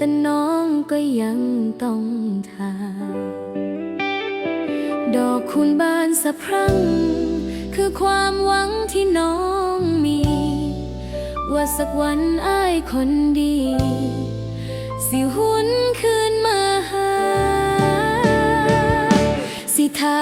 แต่น้องก็ยังต้องทาดอกคุณบานสะพรั่ง คือความหวังที่น้องมี ว่าสักวันอ้ายคนดี สิหุนคืนมาหา สิทา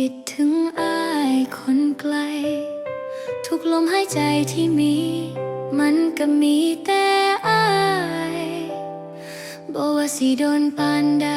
คิดถึงอายคนไกล ทุกลมหายใจที่มี มันก็มีแต่อายบอกว่าสิโดนปานใด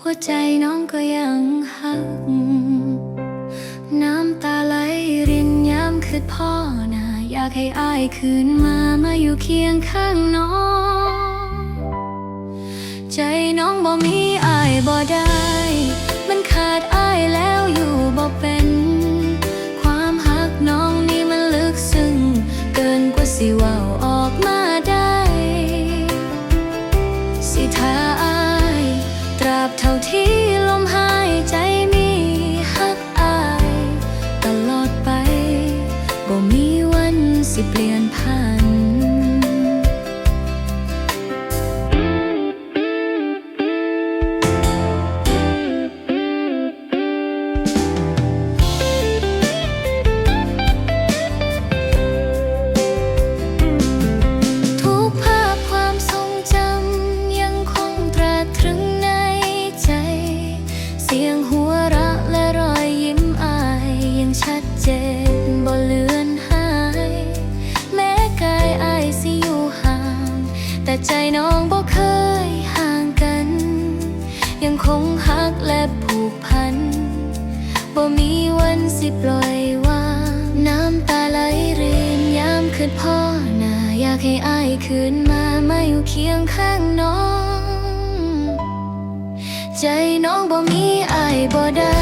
หัวใจน้องก็ยังหัก น้ำตาไหลรินย้ำคืดพ่อนะอยากให้อายคืนมามาอยู่เคียงข้างน้อง ใจน้องบ่มีอายบ่ได้ open ใจน้องบ่เคยห่างกัน ยังคงหักและผูกพันบ่มีวันสิปล่อยวางน้ำตาไหลรินยามคืนพ่อหน้าอยากให้อายคืนมามาอยู่เคียงข้างน้อง ใจน้องบ่มีอายบ่ได้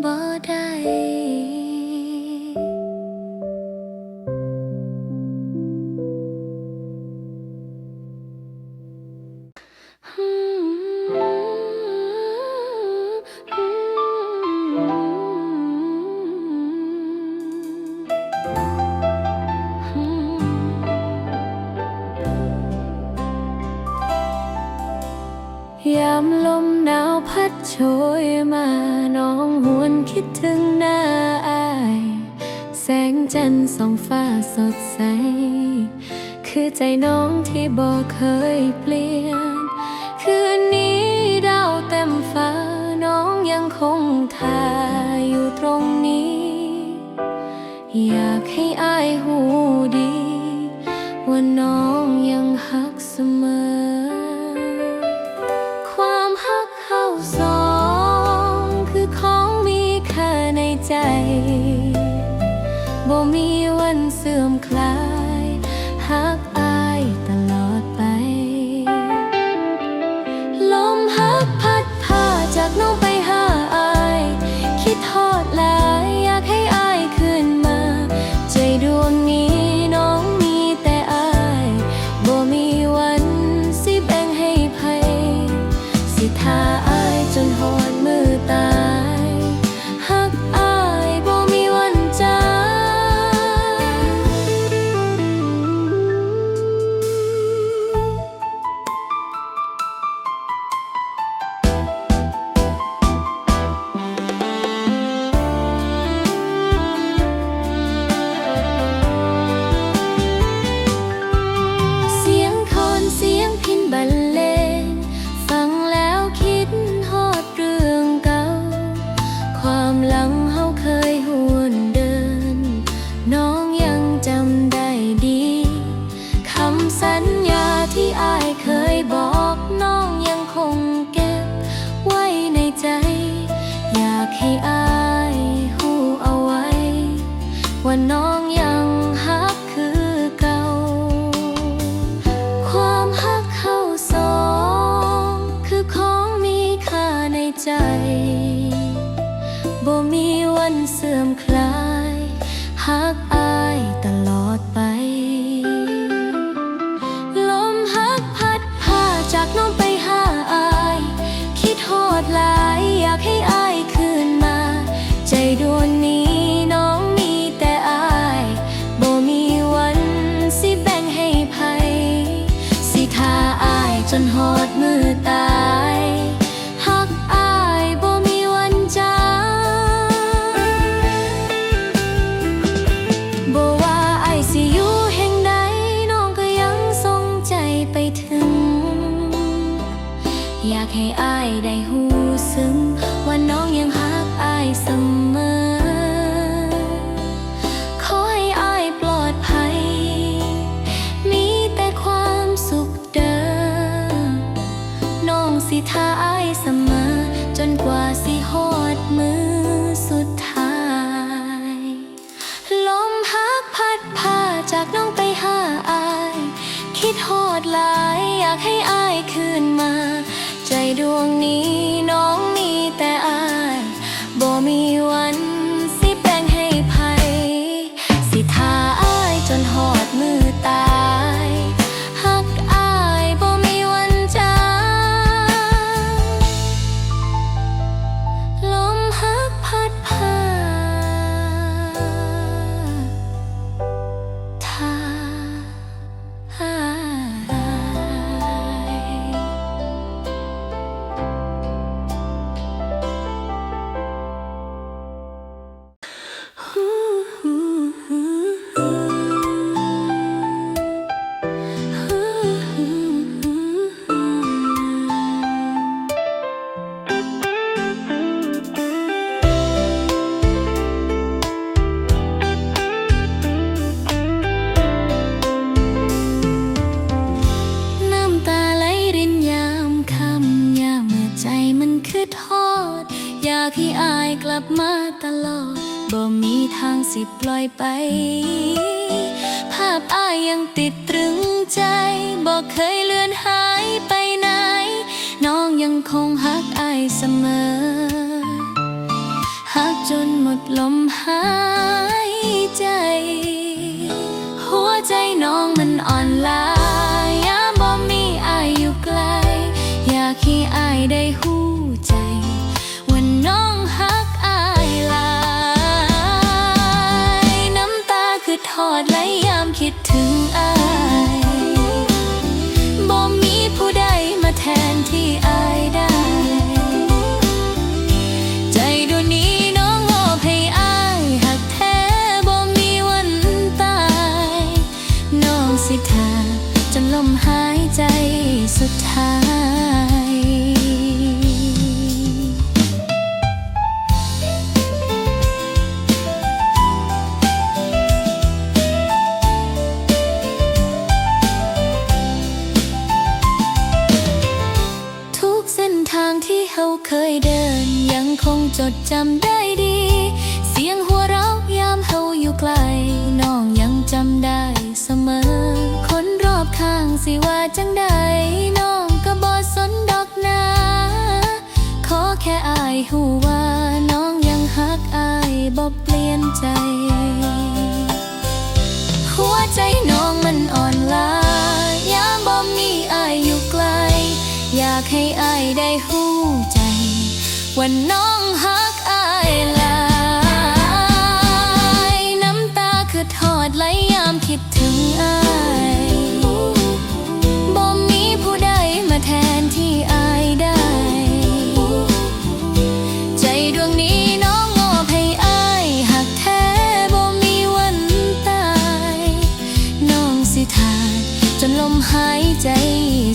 bodas. น้องที่บอกเคยเปลี่ยน คืนนี้ดาวเต็มฟ้าน้องยังคงทาอยู่ตรงนี้ อยากให้อายหูดี ว่าน้อง love. ให้อายได้หูซึ้งว่าน้องยังหักอายเสมอ งนี้น้องมีแต่อายบ่มีวันสิแปลงให้ไผสิทาอายจนหอดมือ ปล่อยไป ภาพอายยังติดตรึงใจบอกเคยเลือนหายไปไหน น้องยังคงฮักอายเสมอฮักจนหมดลมหาย ดจำได้ดี เสียงหัวเราะยามเราอยู่ไกล น้องยังจำได้เสมอ คนรอบข้างสิว่าจังใดน้องก็บอสนดอกนาขอแค่อายหูว่าน้องยังหักอายบ่เปลี่ยนใจ หัวใจน้องมันอ่อนล้ายามบ่มีอายอยู่ไกล อยากให้อายได้หูใจว่าน้องหักอา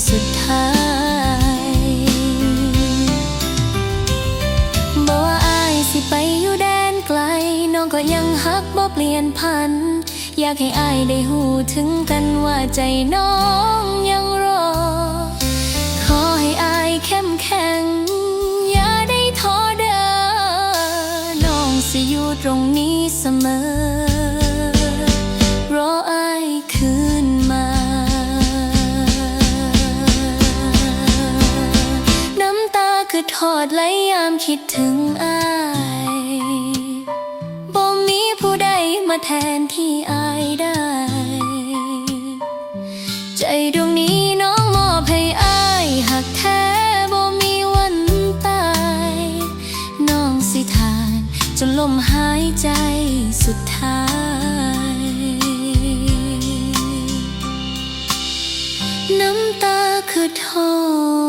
สุดท้ายบ่ว่าอายสิไปอยู่แดนไกล น้องก็ยังหักบ่เปลี่ยนพัน อยากให้อายได้หูถึงกันว่าใจน้องยังรอ ขอให้อายเข้มแข็ง อย่าได้ท้อเด้อน้องสิอยู่ตรงนี้เสมอ ทอดไหลยามคิดถึงอายบ่มีผู้ใดมาแทนที่อายได้ ใจดวงนี้น้องมอบให้อายหักแท้บ่มีวันตาย น้องสิทานจนลมหายใจสุดท้ายน้ำตาคือทอง